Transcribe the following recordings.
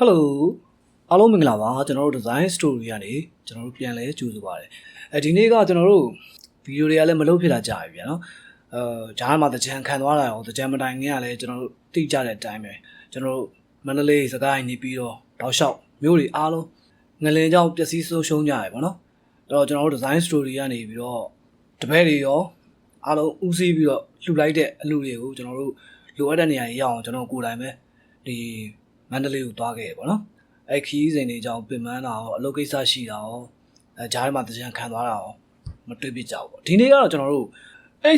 ဟယ်လိုအားလုံးမင်္ဂလာပါကျွန်တော်တို့ design story ကနေကျွန်တော်တို့ပြန်လဲကြိုဆိုပါရစေအဲဒီနေ့ကကျွန်တော်တို့ဗီဒီယိုတွေကလည်းမလုပ်ဖြစ်တာကြာပြီဗျာနော်အဲဂျားမှာတကြံခံသွားတာရောတကြံမတိုင်ခင်ကလည်းကျွန်တော်တို့တိကျတဲ့အတိုင်းပဲကျွန်တော်တို့မန္တလေးစကိုင်းနေပြီးတော့တောက်လျှောက်မြို့တွေအားလုံးငလင်ကြောင့်ပျက်စီးဆုံးရှုံးကြရပါတော့အဲ့တော့ကျွန်တော်တို့ design story ကနေပြီးတော့တပည့်တွေရောအားလုံးဦးစီးပြီးတော့လှူလိုက်တဲ့အလှူတွေကိုကျွန်တော်တို့လိုအပ်တဲ့နေရာကြီးရအောင်ကျွန်တော်ကိုယ်တိုင်ပဲဒီ မန္တလေးကိုသွားခဲ့ရပါတော့အဲ့ခီးစဉ်တွေကြောင့်ပင်ပန်းတာရောအလုပ်ကိစ္စရှိတာရောအဲဂျားထဲမှာတကြံခံသွားတာရောမတွေ့ပြကြဘူးပေါ့ဒီနေ့ကတော့ကျွန်တော်တို့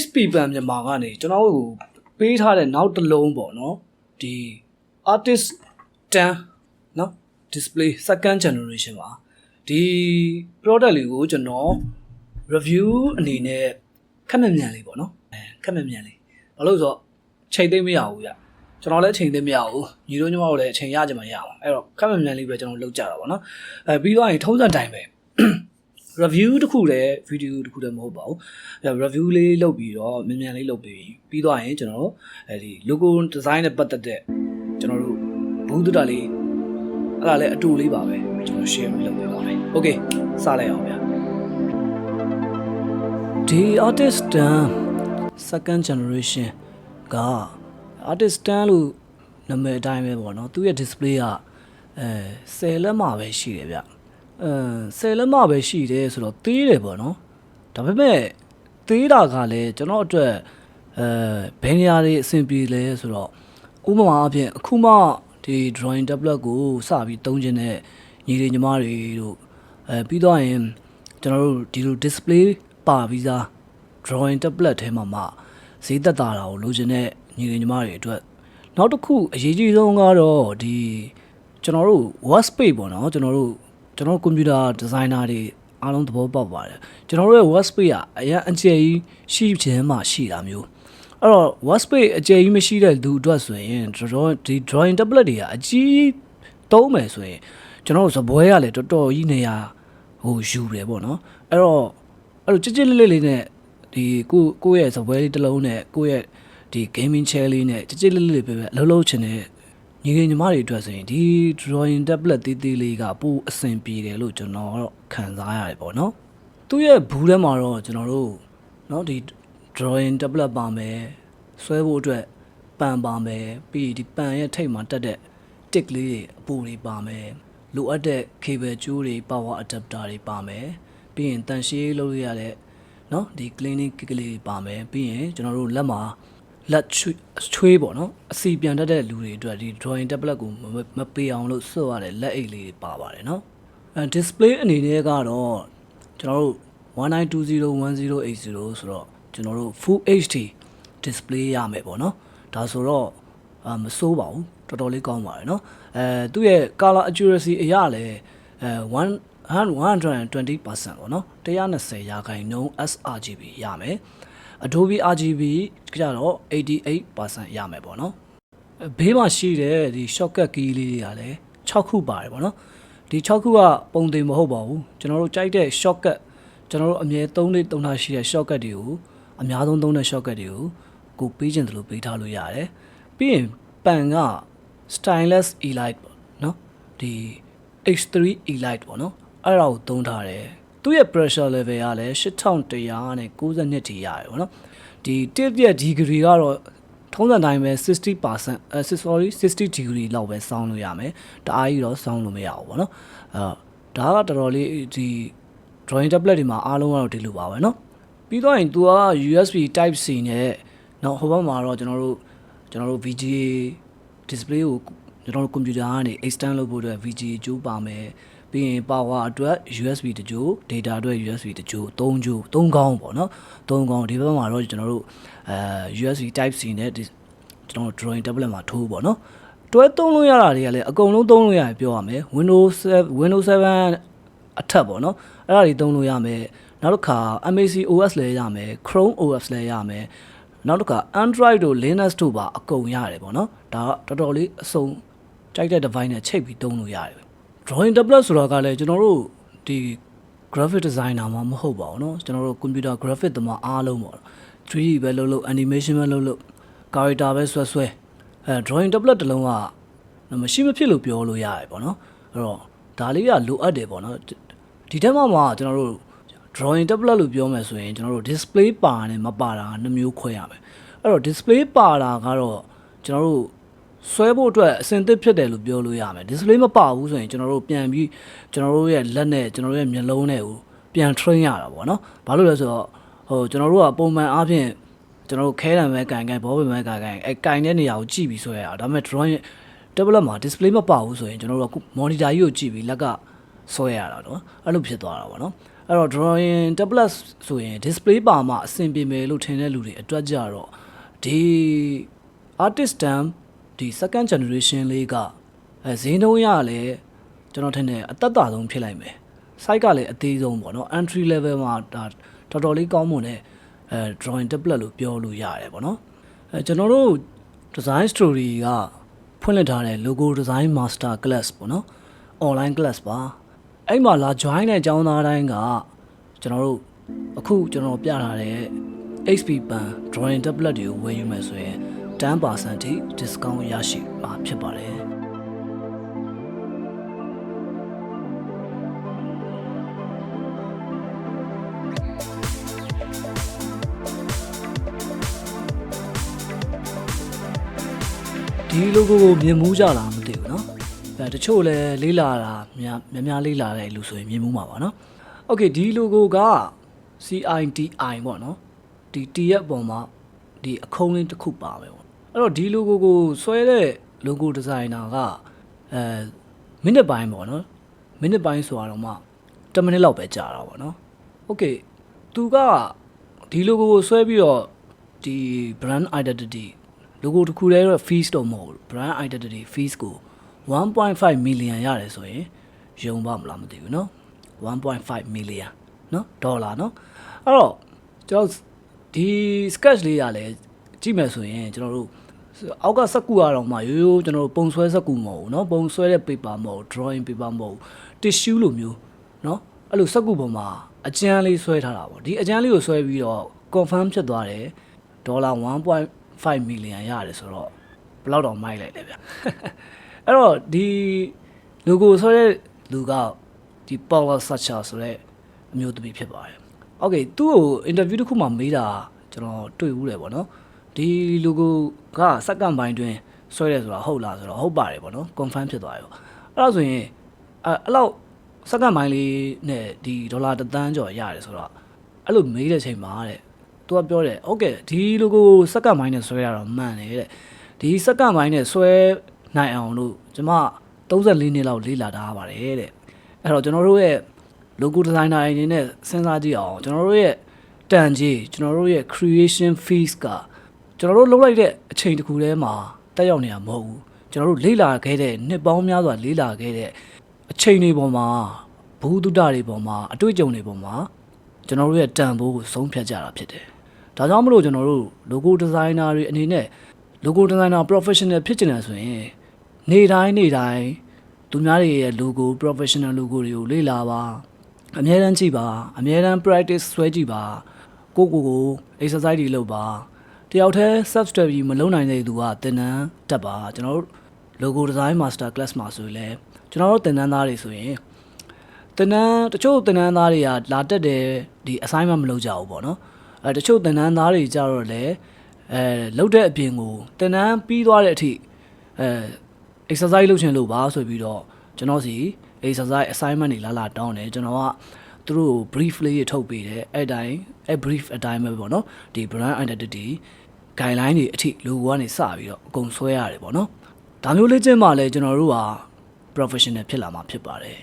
HP ပန်မြန်မာကနေကျွန်တော်တို့ပေးထားတဲ့နောက်တစ်လုံးပေါ့နော်ဒီ artist 10နော် display second generation ပါဒီ product လေးကိုကျွန်တော် review အနေနဲ့ခက်မှန်မြန်လေးပေါ့နော်အဲခက်မှန်မြန်လေးဘာလို့လဲဆိုတော့ချိန်သိမ့်မရဘူးဗျ ကျွန်တော်လည်းချိန်သိမ့်မရဘူးညီတို့ညီမတို့လည်းအချိန်ရကြမှာရအောင်အဲ့တော့ခက်မှန်မြန်လေးပဲကျွန်တော်လုပ်ကြတာပေါ့နော်အဲပြီးတော့ရင်ထုံးစံတိုင်းပဲ review တစ်ခုလည်း video တစ်ခုလည်းမဟုတ်ပါဘူးအဲ review လေးလုပ်ပြီးတော့မြန်မြန်လေးလုပ်ပြီးပြီးတော့ရင်ကျွန်တော်တို့အဲဒီ logo design နဲ့ပတ်သက်တဲ့ကျွန်တော်တို့ဘူးတုတ္တလေးအဲ့ဒါလည်းအတူလေးပါပဲကျွန်တော် share လုပ်ပေးပါမယ် okay စလိုက်အောင်ဗျာဒီ artist တန် second generation က artist တန်လို့နာမည်အတိုင်းပဲပေါ့နော်သူရဲ့ display ကအဲ10လက်မှပဲရှိတယ်ဗျအဲ10လက်မှပဲရှိတယ်ဆိုတော့သေးတယ်ပေါ့နော်ဒါပေမဲ့သေးတာကလည်းကျွန်တော်အတွက်အဲဘယ်နေရာတွေအဆင်ပြေလဲဆိုတော့ဥပမာအဖြစ်အခုမှဒီ drawing tablet ကိုစပြီးသုံးခြင်းနဲ့ညီတွေညီမတွေတို့အဲပြီးတော့ရင်ကျွန်တော်တို့ဒီလို display ပါပြီးသား drawing tablet ထဲမှာမှဈေးသက်သာတာကိုလိုချင်တဲ့ ညီတွေညီမတွေအတွက်နောက်တစ်ခုအရေးကြီးဆုံးကတော့ဒီကျွန်တော်တို့ workspace ပေါ့နော်ကျွန်တော်တို့ကျွန်တော်ကွန်ပျူတာဒီဇိုင်နာတွေအားလုံးသဘောပေါက်ပါတယ်ကျွန်တော်တို့ရဲ့ workspace ကအရင်အကျယ်ကြီးရှိခြင်းမှရှိတာမျိုးအဲ့တော့ workspace အကျယ်ကြီးမရှိတဲ့လူအတွက်ဆိုရင် drawing ဒီ drawing tablet တွေကအကြီးသုံးမယ်ဆိုရင်ကျွန်တော်တို့ဇပွဲကလည်းတော်တော်ကြီးနေရာဟိုယူတယ်ပေါ့နော်အဲ့တော့အဲ့လိုကြစ်ကြစ်လေးလေးလေးနဲ့ဒီကိုကိုယ့်ရဲ့ဇပွဲလေးတစ်လုံးနဲ့ကိုယ့်ရဲ့ ဒီ gaming chair လေးနဲ့ကြကြလေးလေးပဲပဲအလုပ်လုပ်ချင်တဲ့ညီငယ်ညီမတွေအတွက်ဆိုရင်ဒီ drawing tablet သေးသေးလေးကပိုအဆင်ပြေတယ်လို့ကျွန်တော်တော့ခံစားရတယ်ပေါ့နော်သူ့ရဲ့ဘူးထဲမှာတော့ကျွန်တော်တို့နော်ဒီ drawing tablet ပါမယ်ဆွဲဖို့အတွက်ပန်ပါမယ်ပြီးဒီပန်ရဲ့ထိပ်မှာတက်တဲ့ tick လေးတွေအပူတွေပါမယ်လိုအပ်တဲ့ cable ကြိုးတွေ power adapter တွေပါမယ်ပြီးရင်တန်ရှင်းလုပ်ရတဲ့နော်ဒီ cleaning kit လေးပါမယ်ပြီးရင်ကျွန်တော်တို့လက်မှာ လက်ချွေးချွေးပေါ့နော်အစီပြန်တတ်တဲ့လူတွေအတွက်ဒီ drawing tablet ကိုမမပေးအောင်လို့စွတ်ရတဲ့လက်အိတ်လေးတွေပါပါတယ်နော်အဲ display အနေနဲ့ကတော့ကျွန်တော်တို့19201080ဆိုတော့ကျွန်တော်တို့ full HD display ရမယ်ပေါ့နော်ဒါဆိုတော့အာမစိုးပါဘူးတော်တော်လေးကောင်းပါတယ်နော်အဲသူ့ရဲ့ color accuracy အရာလည်းအဲ120%ပေါ့နော်120ရာခိုင်နှုန်း sRGB ရမယ် Adobe RGB ကြတော့88%ရမယ်ပေါ့နော်ဘေးမှာရှိတဲ့ဒီ shortcut key လေးတွေကလည်း6ခုပါတယ်ပေါ့နော်ဒီ6ခုကပုံတင်မဟုတ်ပါဘူးကျွန်တော်တို့ကြိုက်တဲ့ shortcut ကျွန်တော်တို့အမြဲသုံးလေးသုံးထားရှိတဲ့ shortcut တွေကိုအများဆုံးသုံးတဲ့ shortcut တွေကိုကိုပေးခြင်းတလို့ပေးထားလို့ရတယ်ပြီးရင်ပန်က stylus elite ပေါ့နော်ဒီ H3 elite ပေါ့နော်အဲ့ဒါကိုသုံးထားတယ် သူ့ရဲ့ pressure level ကလည်း8100နဲ့92ထိရတယ်ပေါ့နော်ဒီတစ်ရဲ့ degree ကတော့ထုံးစံတိုင်းပဲ60%အဲ sorry 60 degree လောက်ပဲစောင်းလို့ရမယ်တအားကြီးတော့စောင်းလို့မရဘူးပေါ့နော်အဲဒါကတော်တော်လေးဒီ drawing tablet တွေမှာအားလုံးကတော့ဒီလိုပါပဲเนาะပြီးတော့ရင် तू က USB type C နဲ့เนาะဟိုဘက်မှာတော့ကျွန်တော်တို့ကျွန်တော်တို့ VGA display ကိုကျွန်တော်တို့ကွန်ပျူတာကနေ extend လုပ်ဖို့အတွက် VGA ကြိုးပါမယ် ပြီးရင် power အတွက် USB တကြိုး data အတွက် USB တကြိုး၃ကြိုး၃ကောင်းပေါ့နော်၃ကောင်းဒီဘက်မှာတော့ကျွန်တော်တို့အဲ USB type C နဲ့ဒီကျွန်တော်တို့ drawing tablet မှာထိုးပေါ့နော်တွဲသုံးလို့ရတာတွေကလည်းအကုန်လုံးသုံးလို့ရတယ်ပြောရမယ် Windows 7 Windows 7အထက်ပေါ့နော်အဲ့ဒါတွေသုံးလို့ရမယ်နောက်တစ်ခါ MAC OS လည်းရမယ် Chrome OS လည်းရမယ်နောက်တစ်ခါ Android တို့ Linux တို့ပါအကုန်ရတယ်ပေါ့နော်ဒါကတော်တော်လေးအစုံကြိုက်တဲ့ device နဲ့ချိတ်ပြီးသုံးလို့ရတယ် drawing tablet ဆိုတာကလည်းကျွန်တော်တို့ဒီ graphic designer မှာမဟုတ်ပါဘူးเนาะကျွန်တော်တို့ computer graphic သမားအားလုံးပေါ့ 3D ပဲလုပ်လို့ animation ပဲလုပ်လို့ character ပဲဆွဲဆွဲအဲ drawing tablet တစ်လုံးက မရှိမဖြစ်လို့ပြောလို့ရတယ်ပေါ့နော်အဲ့တော့ဒါလေးကလိုအပ်တယ်ပေါ့နော်ဒီတက်မှာမှာကျွန်တော်တို့ drawing tablet လို့ပြောမယ်ဆိုရင်ကျွန်တော်တို့ display ပါနဲ့မပါတာကနှစ်မျိုးခွဲရမယ်အဲ့တော့ display ပါတာကတော့ကျွန်တော်တို့ ဆွဲဖို့အတွက်အဆင်သင့်ဖြစ်တယ်လို့ပြောလို့ရမယ် display မပါဘူးဆိုရင်ကျွန်တော်တို့ပြန်ပြီးကျွန်တော်တို့ရဲ့လက်နဲ့ကျွန်တော်တို့ရဲ့မျက်လုံးနဲ့ကိုပြန် train ရတာပေါ့နော်ဘာလို့လဲဆိုတော့ဟိုကျွန်တော်တို့ကပုံမှန်အားဖြင့်ကျွန်တော်တို့ခဲတံပဲကန်ကန်ဘောပင်ပဲကန်ကန်အဲကန်တဲ့နေရာကိုကြည့်ပြီးဆွဲရတာဒါပေမဲ့ drawing tablet မှာ display မပါဘူးဆိုရင်ကျွန်တော်တို့က monitor ကြီးကိုကြည့်ပြီးလက်ကဆွဲရတာနော်အဲ့လိုဖြစ်သွားတာပေါ့နော်အဲ့တော့ drawing tablet ဆိုရင် display ပါမှအဆင်ပြေမယ်လို့ထင်တဲ့လူတွေအတွက်ကြတော့ဒီ artist stamp ဒီ second generation လေးကအဲဈေးနှုန်းရလည်းကျွန်တော်ထင်တယ်အသက်တာဆုံးဖြစ်လိုက်မယ် site ကလည်းအသေးဆုံးပေါ့နော် entry level မှာဒါတော်တော်လေးကောင်းမွန်တဲ့အဲ drawing tablet လို့ပြောလို့ရတယ်ပေါ့နော်အဲကျွန်တော်တို့ design story ကဖွင့်လှစ်ထားတဲ့ logo design master class ပေါ့နော် online class ပါအဲ့မှာလာ join တဲ့အကြောင်းသားတိုင်းကကျွန်တော်တို့အခုကျွန်တော်ပြထားတဲ့ HP Pen drawing tablet တွေကိုဝယ်ယူမယ်ဆိုရင် 10%ထိ discount ရရှိမှာဖြစ်ပါတယ် ဒီ logo ကိုမြင်မှုကြလားမသိဘူးเนาะအဲတချို့လည်းလေးလာတာများများများလေးလာတဲ့လူဆိုရင်မြင်မှုမှာပါเนาะโอเคဒီ logo က CITI ပေါ့เนาะဒီ T ရဲ့ပုံမှာဒီအခုံးလေးတစ်ခုပါပဲပေါ့ ့ အဲ့တော့ဒီ logo ကိုဆွဲတဲ့ logo designer ကအဲမိနစ်ပိုင်းပေါ့เนาะမိနစ်ပိုင်းဆိုတော့မှ10မိနစ်လောက်ပဲကြာတာပေါ့เนาะโอเคသူကဒီ logo ကိုဆွဲပြီးတော့ဒီ brand identity logo တစ်ခုတည်းတော့ fees တော့မဟုတ်ဘူး brand identity fees ကို1.5 million ရတယ်ဆိုရင်ယုံပါမလားမသိဘူးเนาะ1.5 million เนาะဒေါ်လာเนาะအဲ့တော့ကျွန်တော်ဒီ sketch လေးရလဲကြည့်မယ်ဆိုရင်ကျွန်တော်တို့ အောက်ကစက်ကူကတော့မှရိုးရိုးကျွန်တော်တို့ပုံဆွဲစက်ကူမဟုတ်ဘူးเนาะပုံဆွဲတဲ့ paper မဟုတ် drawing paper မဟုတ် tissue လိုမျိုးเนาะအဲ့လိုစက်ကူပေါ်မှာအကျန်းလေးဆွဲထားတာပေါ့ဒီအကျန်းလေးကိုဆွဲပြီးတော့ confirm ဖြစ်သွားတယ်ဒေါ်လာ1.5 million ရတယ်ဆိုတော့ဘယ်လောက်တော့မိုက်လိုက်လဲဗျအဲ့တော့ဒီ logo ဆွဲတဲ့လူကဒီ Paula Sacha ဆိုတဲ့အမျိုးသမီးဖြစ်ပါတယ်။ Okay သူ့ကို interview တစ်ခုမှမေးတာကျွန်တော်တွေ့ဦးတယ်ပေါ့နော်။ဒီ logo ကစက္ကန့်ပိုင်းတွင်ဆွဲတယ်ဆိုတာဟုတ်လားဆိုတော့ဟုတ်ပါတယ်ပေါ့နော် confirm ဖြစ်သွားရောအဲ့တော့ဆိုရင်အဲ့လောက်စက္ကန့်ပိုင်းလေးနဲ့ဒီဒေါ်လာတသန်းကျော်ရတယ်ဆိုတော့အဲ့လိုမေးတဲ့ချိန်မှာတဲ့သူကပြောတယ်ဟုတ်ကဲ့ဒီလိုကိုစက္ကန့်ပိုင်းနဲ့ဆွဲရတော့မှန်တယ်တဲ့ဒီစက္ကန့်ပိုင်းနဲ့ဆွဲနိုင်အောင်လို့ကျွန်မ34နှစ်လောက်လေ့လာထားပါတယ်တဲ့အဲ့တော့ကျွန်တော်တို့ရဲ့ logo designer အနေနဲ့စဉ်းစားကြည့်အောင်ကျွန်တော်တို့ရဲ့တန်ကြီးကျွန်တော်တို့ရဲ့ creation fees က ကျွန်တော်တို့လုပ်လိုက်တဲ့အချိန်တစ်ခုတည်းမှာတက်ရောက်နေတာမဟုတ်ဘူးကျွန်တော်တို့လေ့လာခဲ့တဲ့နှစ်ပေါင်းများစွာလေ့လာခဲ့တဲ့အချိန်တွေပေါ်မှာဘူးတုဒ္ဒတွေပေါ်မှာအတွေ့အကြုံတွေပေါ်မှာကျွန်တော်တို့ရဲ့တန်ဖိုးကိုဆုံးဖြတ်ကြတာဖြစ်တယ်ဒါကြောင့်မလို့ကျွန်တော်တို့ logo designer တွေအနေနဲ့ logo designer professional ဖြစ်ကျင်တယ်ဆိုရင်နေ့တိုင်းနေ့တိုင်းသူများတွေရဲ့ logo professional logo တွေကိုလေ့လာပါအမြဲတမ်းကြည့်ပါအမြဲတမ်း practice ဆွဲကြည့်ပါကိုကိုကို exercise တွေလုပ်ပါ တယောက်တည်း self study မလုပ်နိုင်တဲ့သူကသင်တန်းတက်ပါကျွန်တော်တို့ logo design master class မှာဆိုရင်လည်းကျွန်တော်တို့သင်တန်းသားတွေဆိုရင်သင်တန်းတချို့သင်တန်းသားတွေကလာတက်တယ်ဒီ assignment မလုပ်ကြဘူးပေါ့နော်အဲတချို့သင်တန်းသားတွေကြတော့လည်းအဲလုပ်တဲ့အပြင်ကိုသင်တန်းပြီးသွားတဲ့အထိအဲ exercise လုပ်ချင်လို့ပါဆိုပြီးတော့ကျွန်တော်စီ exercise assignment တွေလာလာတောင်းတယ်ကျွန်တော်ကသူတို့ brief လေးတွေထုတ်ပေးတယ်အဲ့တိုင်းအဲ့ brief အတိုင်းပဲပေါ့နော်ဒီ brand identity guideline တွေအထိ logo ကနေစပြီးတော့အကုန်ဆွဲရတယ်ပေါ့နော်ဒါမျိုးလေ့ကျင့်မှလည်းကျွန်တော်တို့က professional ဖြစ်လာမှာဖြစ်ပါတယ်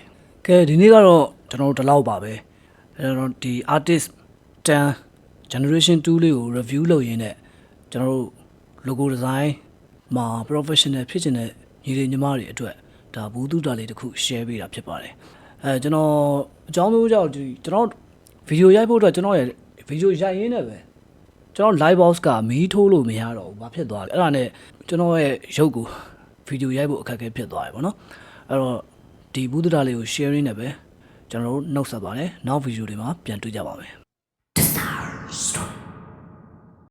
ကဲဒီနေ့ကတော့ကျွန်တော်တို့ဒီလောက်ပါပဲအဲ့တော့ဒီ artist 10 generation 2လေးကို review လုပ်ရင်းနဲ့ကျွန်တော်တို့ logo design မှာ professional ဖြစ်ချင်တဲ့ညီလေးညီမတွေအတွက်ဒါဘူးတုတာလေးတစ်ခု share ပေးတာဖြစ်ပါတယ်အဲကျွန်တော်အကြောင်းမျိုးကြောင့်ဒီကျွန်တော်ဗီဒီယိုရိုက်ဖို့အတွက်ကျွန်တော်ရဲ့ဗီဒီယိုရိုက်ရင်းနဲ့ပဲ ကျွန်တော် live box ကမီးထိုးလို့မရတော့ဘူးဘာဖြစ်သွားလဲအဲ့ဒါနဲ့ကျွန်တော်ရဲ့ရုပ်ကိုဗီဒီယိုရိုက်ဖို့အခက်အခဲဖြစ်သွားတယ်ပေါ့နော်အဲ့တော့ဒီဘူးတုတာလေးကို sharing နဲ့ပဲကျွန်တော်တို့နှုတ်ဆက်ပါတယ်နောက်ဗီဒီယိုတွေမှာပြန်တွေ့ကြပါမယ်